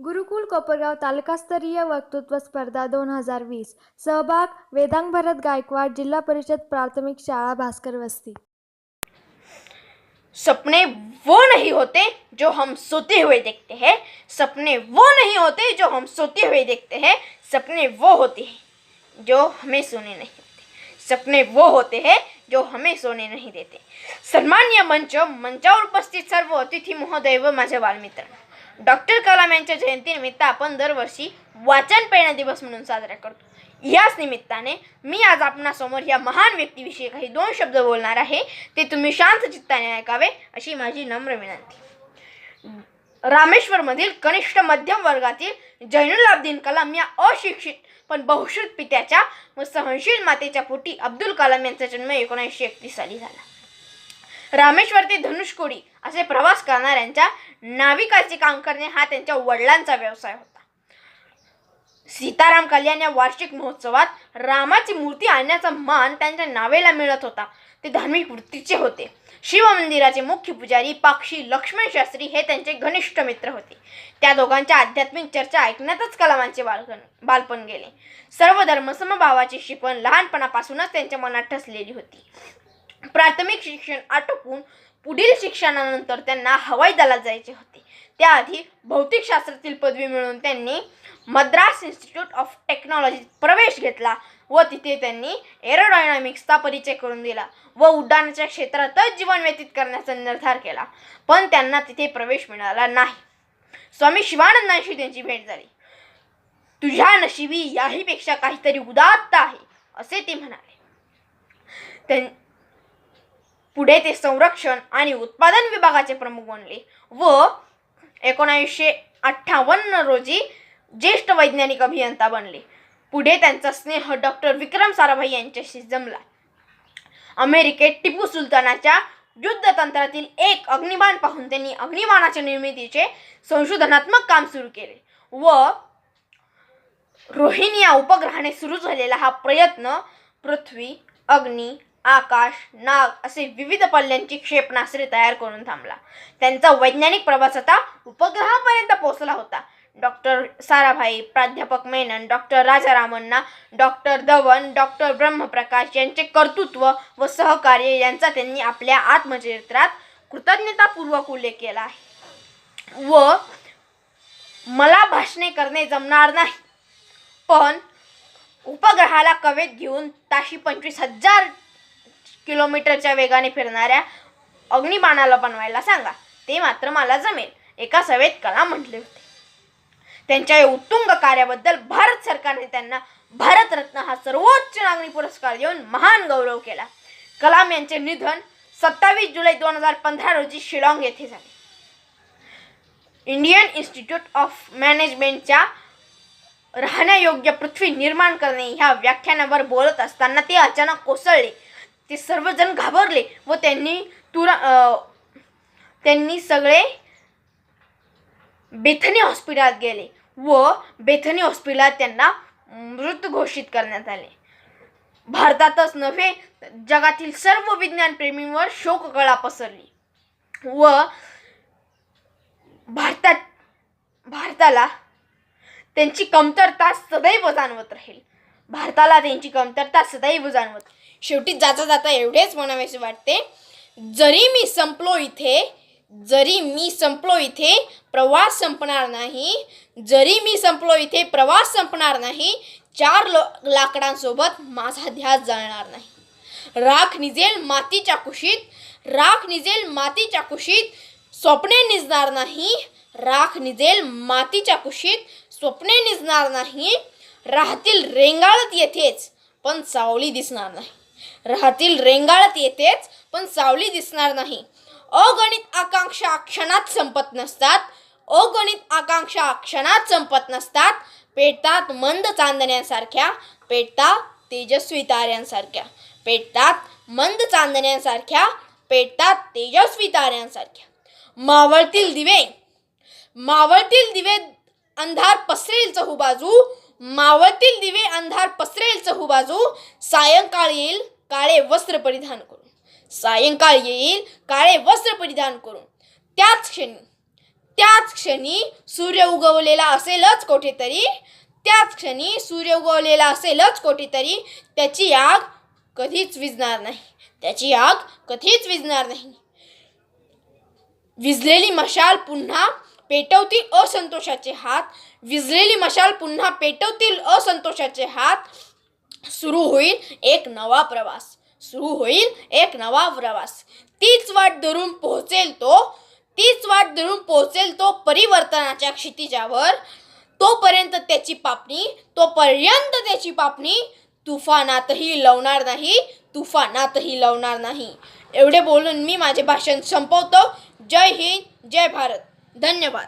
गुरुकुल कोपरगाव तालुकास्तरीय वक्तृत्व स्पर्धा दोन हजार वीस. सहभाग वेदांग भरत गायकवाड जिल्हा परिषद प्राथमिक शाळा भास्कर वस्ती. सपने वो नहीं होते जो हम सोते हुए देखते हैं। सपने वो नहीं होते जो हम सोते हुए देखते हैं। सपने वो होते हैं जो हमें सोने नहीं देते। सपने वो होते हैं जो हमें सोने नहीं देते। सन्मान्य मंच मंचावर उपस्थित सर्व अतिथी महोदय व माझे बालमित्र। डॉक्टर कलाम यांच्या जयंतीनिमित्त आपण दरवर्षी वाचन प्रेरणा दिवस म्हणून साजरा करतो. याच निमित्ताने मी आज आपणासमोर या महान व्यक्तीविषयी काही दोन शब्द बोलणार आहे. ते तुम्ही शांत चित्ताने ऐकावे अशी माझी नम्र विनंती. रामेश्वरमधील कनिष्ठ मध्यम वर्गातील जैनुल अब्दीन कलाम या अशिक्षित पण बहुश्रुत पित्याच्या व सहनशील मातेच्या पोटी अब्दुल कलाम यांचा जन्म एकोणीसशे एकतीस साली झाला. रामेश्वर ते धनुष्कोडी असे प्रवास करणाऱ्यांच्या नाविकाचे काम करणे हा त्यांच्या वडिलांचा व्यवसाय होता. सीताराम कल्याण या वार्षिक महोत्सवात रामाची मूर्ती आणण्याचा मान त्यांच्या नावेला मिळत होता. ते धार्मिक वृत्तीचे होते. शिवमंदिराचे मुख्य पुजारी पाक्षी लक्ष्मण शास्त्री हे त्यांचे घनिष्ठ मित्र होते. त्या दोघांच्या आध्यात्मिक चर्चा ऐकण्यातच कलामांचे बालपण बालपण गेले. सर्व धर्मसमभावाची शिकवण लहानपणापासूनच त्यांच्या मनात ठसलेली होती. प्राथमिक शिक्षण आटोपून पुढील शिक्षणानंतर त्यांना हवाई दलात जायचे होते. त्याआधी भौतिकशास्त्रातील पदवी मिळवून त्यांनी मद्रास इन्स्टिट्यूट ऑफ टेक्नॉलॉजीत प्रवेश घेतला व तिथे त्यांनी एरोडायनामिक्सचा परिचय करून दिला व उड्डाणाच्या क्षेत्रातच जीवन व्यतीत करण्याचा निर्धार केला. पण त्यांना तिथे प्रवेश मिळाला नाही. स्वामी शिवानंदांशी त्यांची भेट झाली. तुझ्या नशिबी याहीपेक्षा काहीतरी उदात्त आहे असे ते म्हणाले. त्यां पुढे ते संरक्षण आणि उत्पादन विभागाचे प्रमुख बनले व एकोणावीसशे अठ्ठावन्न रोजी ज्येष्ठ वैज्ञानिक अभियंता बनले. पुढे त्यांचा स्नेह डॉक्टर विक्रम साराभाई यांच्याशी जमला. अमेरिकेत टिपू सुलतानाच्या युद्धतंत्रातील एक अग्निबाण पाहून त्यांनी अग्निबाणाच्या निर्मितीचे संशोधनात्मक काम सुरू केले व रोहिणी या उपग्रहाने सुरू झालेला हा प्रयत्न पृथ्वी अग्नी आकाश नाग असे विविध पल्ल्यांची क्षेपणास्त्रे तयार करून थांबला. त्यांचा वैज्ञानिक प्रवास आता उपग्रहापर्यंत पोहोचला होता. डॉक्टर साराभाई प्राध्यापक Menon doctor Rajaramanna doctor Dhawan doctor Brahmprakash यांचे कर्तृत्व व सहकार्य यांचा त्यांनी आपल्या आत्मचरित्रात कृतज्ञतापूर्वक उल्लेख केला आहे. व मला भाषणे करणे जमणार नाही. पण उपग्रहाला कवेत घेऊन ताशी पंचवीस हजार किलोमीटरच्या वेगाने फिरणाऱ्या अग्निबाणाला बनवायला सांगा. ते मात्र मला जमेल. एका सभेत कला म्हटले होते. त्यांच्या या उत्तुंग कार्याबद्दल भारत सरकारने त्यांना भारतरत्न हा सर्वोच्च नागरी पुरस्कार देऊन महान गौरव केला. कलाम यांचे निधन सत्तावीस जुलै दोन हजार पंधरा रोजी शिलाँग येथे झाले. इंडियन इन्स्टिट्यूट ऑफ मॅनेजमेंटच्या राहण्यायोग्य पृथ्वी निर्माण करणे ह्या व्याख्यानावर बोलत असताना ते अचानक कोसळले. ते सर्वजण घाबरले व त्यांनी तुरा त्यांनी सगळे बेथनी हॉस्पिटलात गेले व बेथनी हॉस्पिटलात त्यांना मृत घोषित करण्यात आले. भारतातच नव्हे जगातील सर्व विज्ञानप्रेमींवर शोककळा पसरली व भारतात भारताला त्यांची कमतरता सदैव जाणवत राहील. भारताला त्यांची कमतरता सदैव जाणवत शेवटी जाता जाता एवढेच म्हणावेसे वाटते जरी मी संपलो इथे जरी मी संपलो इथे प्रवास संपणार नाही जरी मी संपलो इथे प्रवास संपणार नाही चार लो लाकडांसोबत माझा ध्यास जाणार नाही. राख निजेल मातीच्या कुशीत राख निजेल मातीच्या कुशीत स्वप्ने निजणार नाही राख निजेल मातीच्या कुशीत स्वप्ने निजणार नाही राहतील रेंगाळत येथेच पण सावली दिसणार नाही. राहतील रेंगाळत येतेच पण सावली दिसणार नाही. अगणित आकांक्षा क्षणात संपत नसतात. अगणित आकांक्षा क्षणात संपत नसतात. पेटतात मंद चांदण्यांसारख्या पेटतात तेजस्वी ताऱ्यांसारख्या. पेटतात मंद चांदण्यांसारख्या पेटतात तेजस्वी ताऱ्यांसारख्या. मावळतील दिवे मावळतील दिवे अंधार पसरेल चहूबाजू मावळतील दिवे अंधार पसरेल चहूबाजू सायंकाळ येईल काळे वस्त्र परिधान करून. सायंकाळ येईल काळे वस्त्र परिधान करून. त्याच क्षणी त्याच क्षणी सूर्य उगवलेला असेलच कुठेतरी त्याच क्षणी सूर्य उगवलेला असेलच कुठेतरी त्याची आग कधीच विजणार नाही. त्याची आग कधीच विजणार नाही. विजलेली मशाल पुन्हा पेटवतील असंतोषाचे हात. विजलेली मशाल पुन्हा पेटवतील असंतोषाचे हात. सुरू होईल एक नवा प्रवास. सुरू होईल एक नवा प्रवास. तीच वाट धरून पोहोचेल तो तीच वाट धरून पोहोचेल तो परिवर्तनाच्या क्षितिजावर. तोपर्यंत त्याची पापणी तोपर्यंत त्याची पापणी तुफानातही लवणार नाही तुफानातही लवणार नाही. एवढे बोलून मी माझे भाषण संपवतो. जय हिंद जय भारत. धन्यवाद.